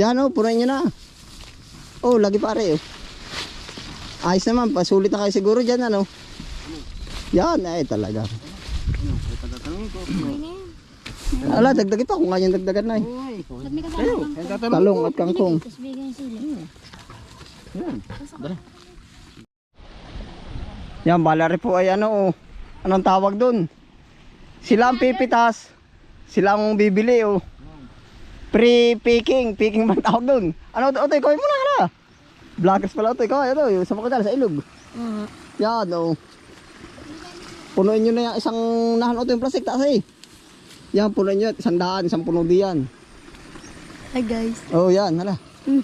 Yan oh, punain nyo na. Oh, lagi pare oh. Ayos naman, pasulit na kayo siguro dyan ano. Yan, ay talaga. Na yan. Ala, dagdagin pa kung kanyang dagdagan na eh. Talong at kangkong. Yan. Balari po ay ano oh. Anong tawag dun? Sila ang pipitas. Sila ang bibili oh. Pre-picking. Picking ang tawag dun? Ano, Otoy, kawin mo na ka na. Vloggers pala Otoy, kawin. Ito, yung sa mga sa ilog. Oo. Yan oh. Punuin nyo na yung isang nahan Otoy yung plastic taas eh. Yan, punuin nyo. Isang daan, isang puno diyan. Hi guys. Oh, yan, hala. Hmm.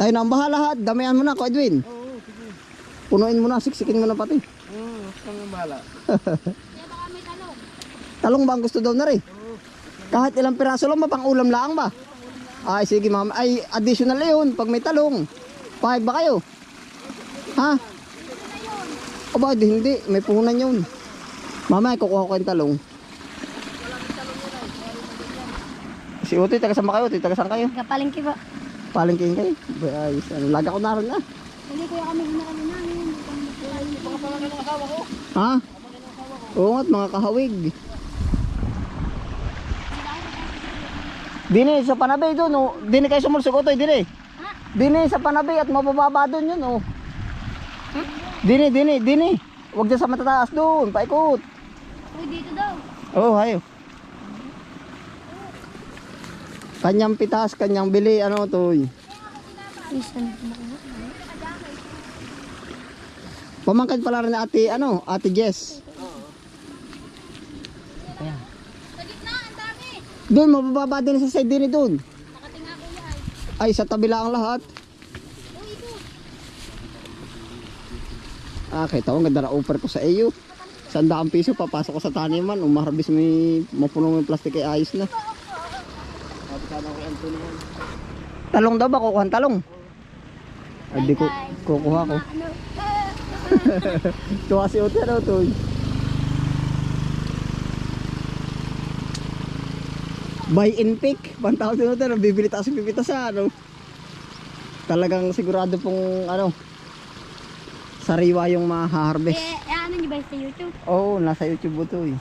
Tayo na ang bahala lahat. Damayan mo na, Ko Edwin. Oo, sige. Punuin mo na, siksikin mo na pati. Oo, kang bahala. Kaya baka may talong. Talong ba ang gusto daw na rin? Kahit ilang piraso lang ba, pang ulam lang ba? Ay, sige ma'am. Ay, additional yun pag may talong. Pahig ba kayo? Ha? O ba, di, hindi. May puhunan yun. Mamaya, kukuha ko yung talong. Si Utoy, taga saan ba kayo? Utoy, taga saan kayo? Kapalingki ba? Palengking kayo? Ba, Ayos. Ano, laga ko na rin ah. Hindi kuya kami hinakali namin. Ha? Oo nga't mga kahawig. Dini sa panabi doon, oh. Dini kayo sumulsog otoy, dini. Ha? Dini sa panabi at mabababa doon yun, oh. Dini, dini, dini. Huwag dyan sa matataas doon, paikot. Uy, dito daw. Oh, hayo. Kanyang pitas, kanyang bili, ano to. Isan. Pamangkad pala rin ate, ano, ate Jess. Sa gitna, ang dami. Doon, mabababa din sa side din doon. Nakatinga kuya ay. Ay, sa tabi lang ang lahat. Uy, ito. Ah, kita ko, ganda na offer ko sa iyo. Sandaan piso, papasok ko sa taniman. Umaharbis may mapuno yung plastic ay ayos na. Ko yan. Talong daw ba? Kukuha ng talong? Ay, di ko, kukuha ko. Ano? Tuwa si Ote, ano to? Buy and pick. Pantawag si Ote, bibili tayo sa pipita sa ano. Talagang sigurado pong ano, sariwa yung maha-harvest. Eh, eh, ano niyo ba sa YouTube? Oo, nasa YouTube mo to eh.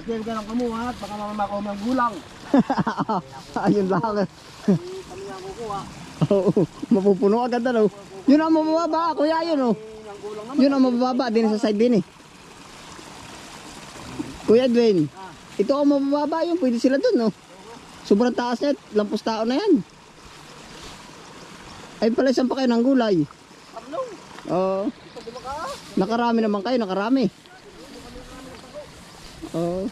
Kasi ka ng kamuhat, baka mamamakaw ng gulang. Ayun lang. Kami nga kukuha. Oo, mapupuno agad ano. Yun ang mabababa, kuya yun oh. Yun ang mabababa din sa side din eh. Kuya Dwayne, ito ang mabababa yun, pwede sila dun oh. Sobrang taas na, lampos tao na yan. Ay pala isang pa kayo ng gulay. Ano? Oo. Nakarami naman kayo, nakarami. Oo.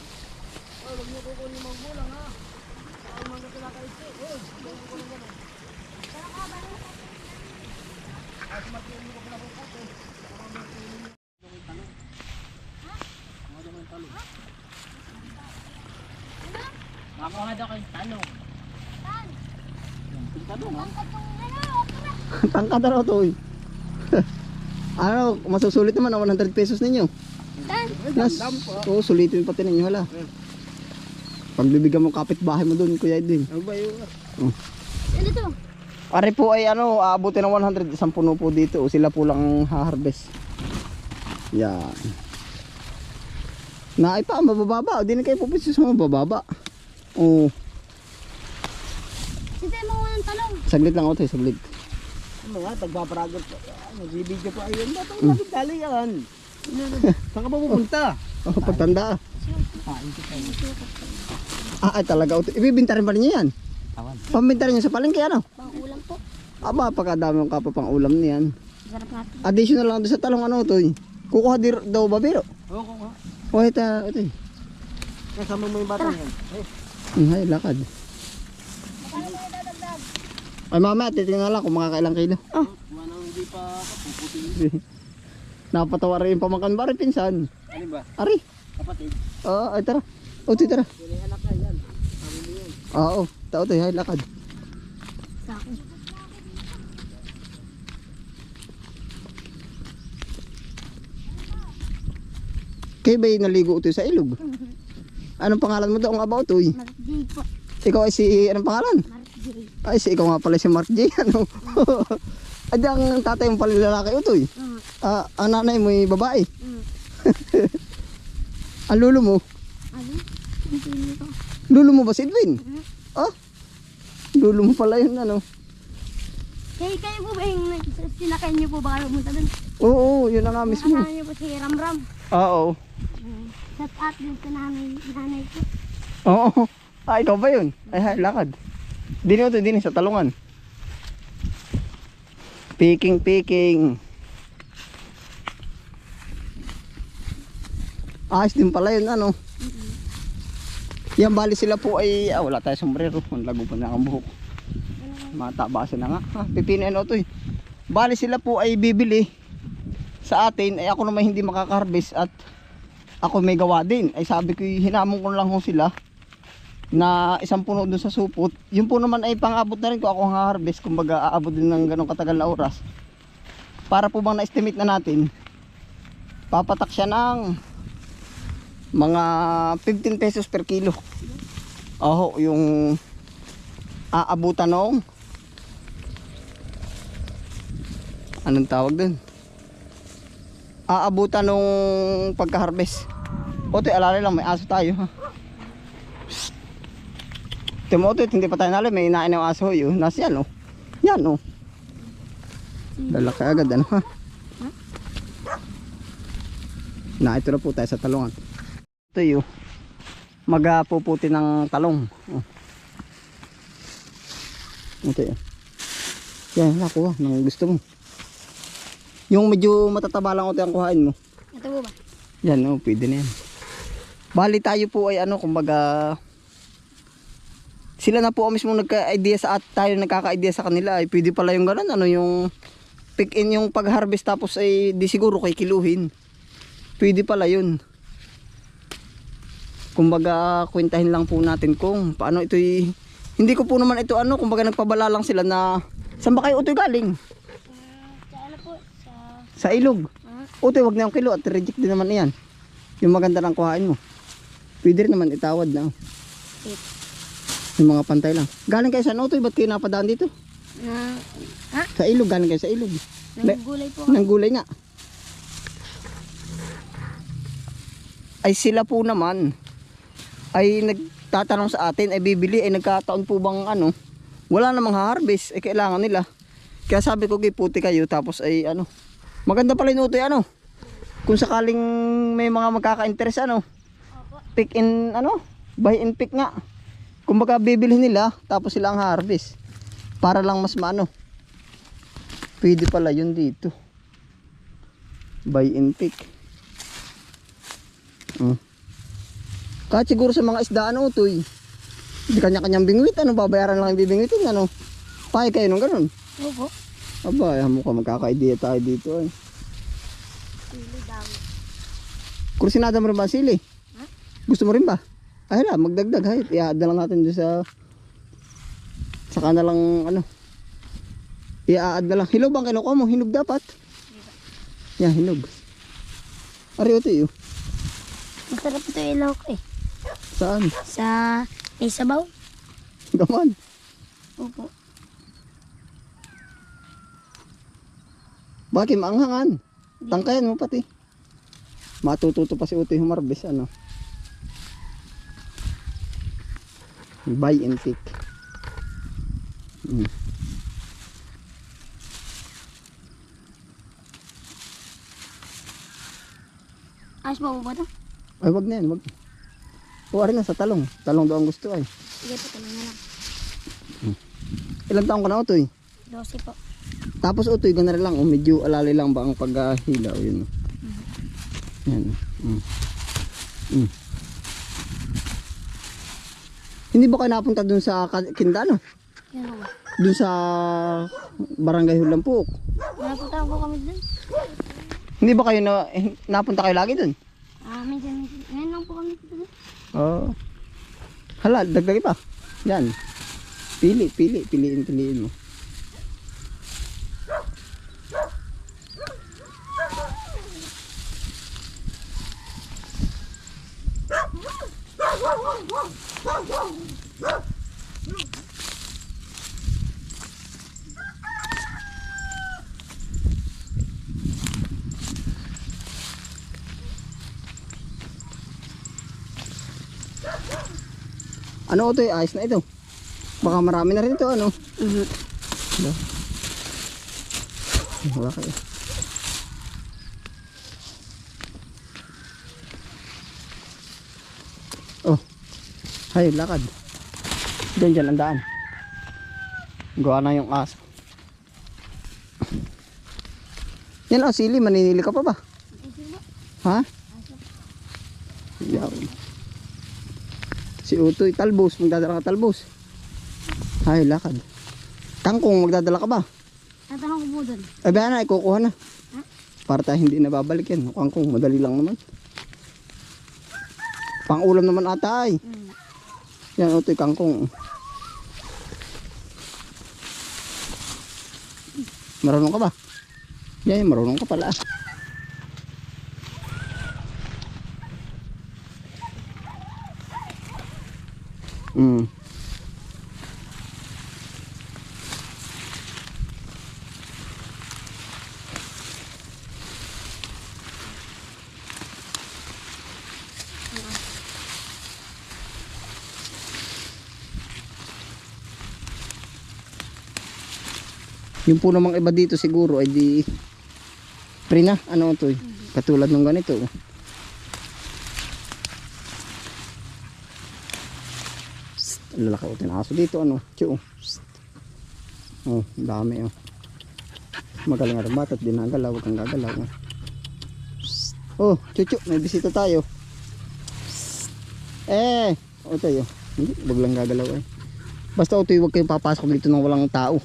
Makuha daw kayo. Talong ha? Tangkad na raw to eh. ano, masusulit naman ang 100 pesos ninyo. Nas, oo, sulitin pati ninyo hala. Pagbibigyan mo kapitbahay mo doon, Kuya Edwin. Ano ba yun? Ano to? Ari po ay ano, aabutin ng 100 isang puno po dito. O, sila po lang ang ha-harvest. Yan. Na ay pa, mabababa. O, di na kayo pupunta sa mabababa. Oo, yung mga ng talong. saglit lang ako tayo, saglit. Ano nga, tagpaparagot pa. Ano, video pa ayun. Ba't ang lagi dali yan? Saan ka ba pupunta? Oh, pagtanda. Ah, hindi. Ah, ay talaga. Ibibinta rin pa ninyo yan. Tawan. Pambinta rin yan sa palengke, ano? Pang ulam po. Aba, pagkadami ng kapa pang ulam niyan. Sarap natin. Additional lang doon sa talong ano to. Kukuha dir daw ba biro? Oo, oo. O ito, ito. eh. Kasama mo yung batang yan. Eh, ay, lakad. Ay, mamaya, titingnan lang kung makakailang kilo. Oh, Manang hindi pa kapuputi. napatawa rin yung pamangkan ba rin pinsan? Ano ba? Ari. Kapatid. Oo, ay tara. O, ti, tara. Yung anak ka yan. Sabi mo yun. Oo, tao to, ay, lakad. Sa akin. Kay ba'y naligo ito sa ilog? Anong pangalan mo daw ang about to? Masdig po. Ikaw ay si, anong pangalan? Mark J. Ay, si ikaw nga pala si Mark J. Ano? Ay, ang tatay mo pala lalaki utoy. Mm. Ah, ang nanay mo ay babae. Mm. Ang lulo mo. Ano? Hindi ko. Lulo mo ba si Edwin? Mm. Ah? Lulo mo pala yun, ano? Kaya kayo po ba yung sinakay niyo po ba kayo pumunta doon? Oo, yun na nga mismo. Nakasama niyo po si Ramram. Oo. Mm. Shout out din sa nanay, nanay ko. Oo. Ah, ikaw ba yun? Ay, hay, lakad. Dini ito, dini sa talungan. Picking, picking. Ayos din pala yun, ano? Yan, bali sila po ay, ah, wala tayo sombrero. Ang lago pa na ang buhok. Matabasan na nga. Ha, pipino yan ito eh. Bali sila po ay bibili sa atin. Ay ako naman hindi makakarbis at ako may gawa din. Ay sabi ko, hinamon ko lang ho sila na isang puno dun sa supot. Yun po naman ay pang-abot na rin ko ako ang harvest. Kumbaga aabot din ng ganong katagal na oras. Para po bang na-estimate na natin, papatak siya ng mga 15 pesos per kilo. Oho, yung aabutan noong anong tawag dun? Aabutan nung pagka-harvest. Otoy, alalay lang, may aso tayo ha. Timoto, hindi pa tayo nalang, may inain ng aso yun. Nasa yan, oh. Yan, oh. Lalaki agad, ano, ha? Na, ito na po tayo sa talungan. Ito yun. Magapuputi ng talong. Oh. Ito yun. Yan, nakuha. Nang gusto mo. Yung medyo matataba lang ito ang kuhain mo. Ito po ba? Yan, oh, pwede na yan. Bali tayo po ay ano, kumbaga, sila na po ang mismo nagka-idea sa at tayo nagkaka-idea sa kanila ay pwede pala yung ganun, ano yung pick in yung pag-harvest tapos ay di siguro kay kiluhin. Pwede pala yun. Kumbaga, kwentahin lang po natin kung paano ito hindi ko po naman ito ano, kumbaga nagpabala lang sila na saan ba kayo ito galing? sa ano po? Sa... Ilog. Ah, Utoy, wag na yung kilo at reject din naman yan. Yung maganda ng kuhain mo. Pwede rin naman itawad na. Wait. Yung mga pantay lang. Galing kayo sa Utoy, ba't kayo napadaan dito? na... Ha? Sa ilog, galing kayo sa ilog. Nang gulay po. Nang gulay nga. Ay sila po naman, ay nagtatanong sa atin, ay bibili, ay nagkataon po bang ano, wala namang harvest, ay kailangan nila. Kaya sabi ko, puti kayo, tapos ay ano, maganda pala yung utoy, ano, kung sakaling may mga magkaka-interest, ano, pick in ano, buy and pick nga. Kumbaga bibili nila tapos sila ang harvest. Para lang mas maano. Pwede pala yun dito. Buy and pick. Hmm. Kahit siguro sa mga isda ano utoy. Hindi kanya-kanyang bingwit. Ano, babayaran lang yung bibingwitin. Ano? Pahay kayo nung ganun. Opo. Aba, ay, mukha magkaka-idea tayo dito. Ay. Sili daw. Kursinada mo rin ba sili? Ha? Gusto mo rin ba? Ay la, magdagdag hay. Ihaad na lang natin doon sa saka na lang ano. Iaad na lang. Hinog bang kinukuha mo? Hinog dapat. Yan, hinog. Ari ito yun. Masarap ito ilaw ko eh. Saan? Sa... May sabaw? Gaman. Opo. Bakit maanghangan? Tangkayan mo pati. Matututo pa si Utoy humarbis ano. Buy and pick. Mm. Ayos ba ba? Ay, wag na yan, wag. Kuwari na sa talong. Talong daw ang gusto ay. Sige po, tuloy na lang. Ilang taong ka na, Utoy? 12 po. Tapos Utoy, gano'n lang. Oh, medyo alalay lang ba ang paghahila? O yun. oh. Yan. Mm. Mm. Hindi ba kayo napunta dun sa Quintana? Yan? Dun sa Barangay Hulampuk? Napunta po kami dun. Hindi ba kayo na, eh, napunta kayo lagi dun? Ah, minsan, minsan. Ngayon lang po kami dito dun. Oo. Hala, dagdagi pa. Yan. Pili, pili, piliin, piliin mo. Ano ito eh? Ayos na ito. Baka marami na rin ito ano. Mhm. Wala kayo. Hay, lakad. Diyan dyan ang daan. Gawa na yung aso. Yan oh, sili, maninili ka pa ba? Ha? Yaw. Si Utoy, talbos, magdadala ka talbos. Hay, lakad. Kangkong, magdadala ka ba? Tatanong ko po doon. Eh, ba na, ikukuha na. Ha? Para tayo hindi na babalik yan. Kangkong, madali lang naman. Pang ulam naman ata ay. Mm. Yan, Utoy, kangkong. Marunong ka ba? Yan, marunong ka pala. Mm. Yung po namang iba dito siguro ay di pre na ano to eh. Katulad ng ganito. oh. Psst, ang lalaki o tinaso dito ano. Tiyo. oh. Oh, ang dami oh. Magaling rin bata at di nagalaw. Huwag kang gagalaw. Oh, Psst. oh chuchu, may bisita tayo. Eh, o tayo. Hindi, wag lang gagalaw eh. Basta o huwag kayong papasok dito nang walang tao.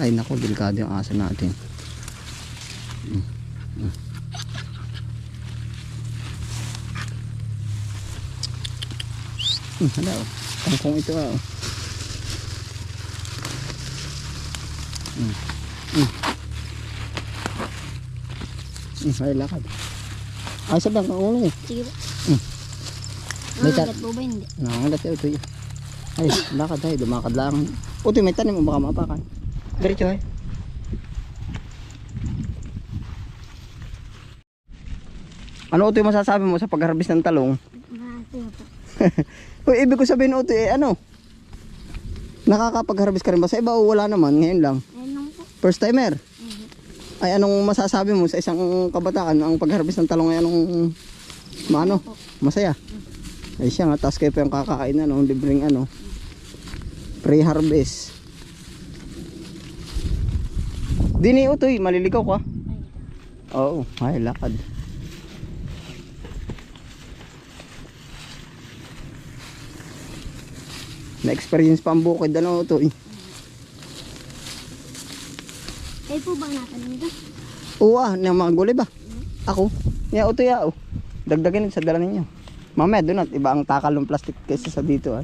Ay nako, delikado yung aso natin. Mm. Mm. Hmm, hala oh. Kangkong ito ah. oh. Mm. Mm. Mm, ay lakad. Ay sabi ang ulo eh. Sige po. Mm. May tat- po ba hindi? Nangangalat ito yun. Ay, lakad tayo, dumakad lang. Uto, may tanim mo baka mapakan. Diretso eh. Ano uto yung masasabi mo sa pag-harvest ng talong? Uy, ibig ko sabihin uto eh, ano? Nakakapag-harvest ka rin ba sa iba o wala naman? Ngayon lang. First timer. Mhm. Ay, anong masasabi mo sa isang kabataan ang pag-harvest ng talong ay anong maano? Masaya. Ay siya nga, tapos kayo pa yung kakain ano, libreng ano, pre-harvest. Dini utoy, maliligaw ka. Oo, ay lakad. Na-experience pa ang bukid ano utoy. Kayo po ba natanim ito? Oo ah, ng mga gulay ba? Ako? Ya, utoy ah. oh. Dagdagan sa dala ninyo. Mamaya doon at iba ang takal ng plastic kaysa sa dito ah.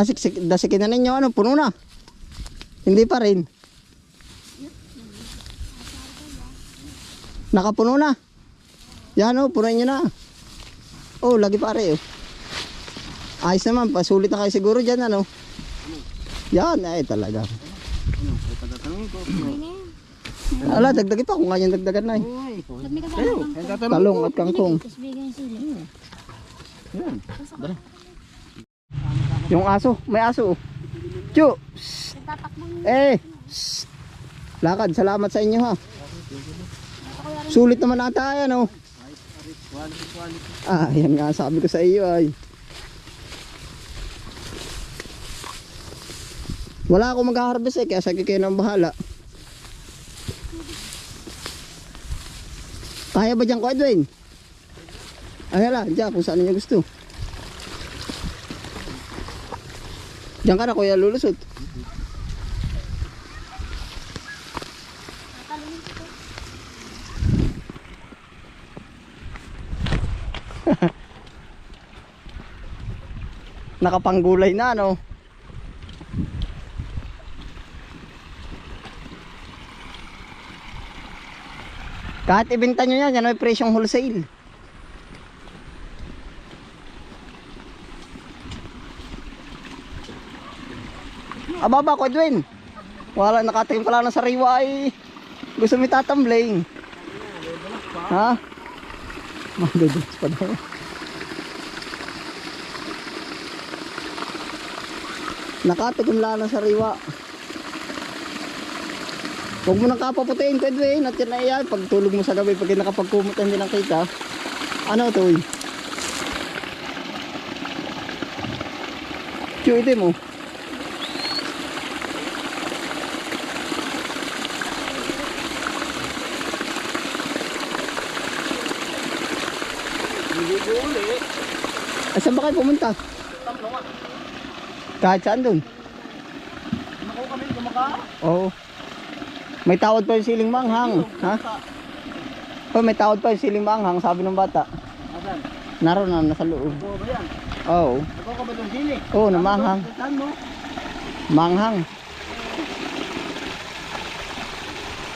Nasiksik, dasikin na ninyo, ano, puno na. Hindi pa rin. Nakapuno na. Yan o, punuin nyo na. Oh, lagi pare oh. Ayos naman, pasulit na kayo siguro dyan, ano. Yan, ay talaga. Ano, yan. Ala, dagdagin pa kung ganyan dagdagan na eh. Uy, Ba't may kasama Ayo, lang ay po? tatanungin Talong ko. at kangkong. Tapos bigyan yung aso, may aso. Chu! Eh! Shh! Lakad, salamat sa inyo ha. Sulit naman ata yan oh. Ah, yan nga sabi ko sa iyo ay. Wala akong mag-harvest eh, kaya sige kayo ng bahala. Kaya ba dyan ko, Edwin? Ay, hala, dyan, kung saan niyo gusto. Diyan ka na, kuya, lulusot. Nakapanggulay na, no? Kahit ibenta nyo yan, yan may presyong wholesale. Ababa ko, Edwin. Wala, nakatingin pala ng sariwa ay gusto mo tatambling. Ha? Madudulas pa daw. Nakatikim lang ng sariwa. Huwag mo nang kapaputiin ko, Edwin. At yan na yan. Pag tulog mo sa gabi, pag nakapagkumot hindi lang kita. Ano to, eh? Chuite mo. Hindi ko uli. Ay, saan ba kayo pumunta? Tatlo nga. Kahit saan dun? Naku kami kumaka. Oo. May tawad pa yung siling manghang. Ha? Oh, may tawad pa yung siling manghang, sabi ng bata. Asan? Naroon na, nasa loob. Oo ba yan? Oo. Ikaw ka ba doon sili? Oo, na manghang. Saan mo? Manghang.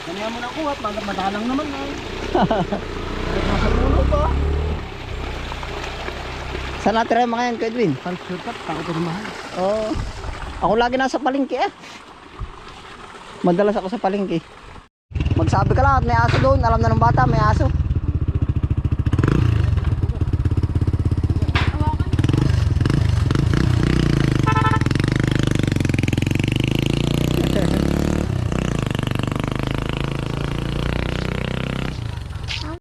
Kanya mo na kuha. Madalang naman eh. Nasa puno pa. Saan natira yung mga yan, Edwin? Parang sukat. Tako pa mahal. Oo. Ako lagi nasa palengke eh. Madalas ako sa palengke. Magsabi ka lang at may aso doon. Alam na ng bata, may aso.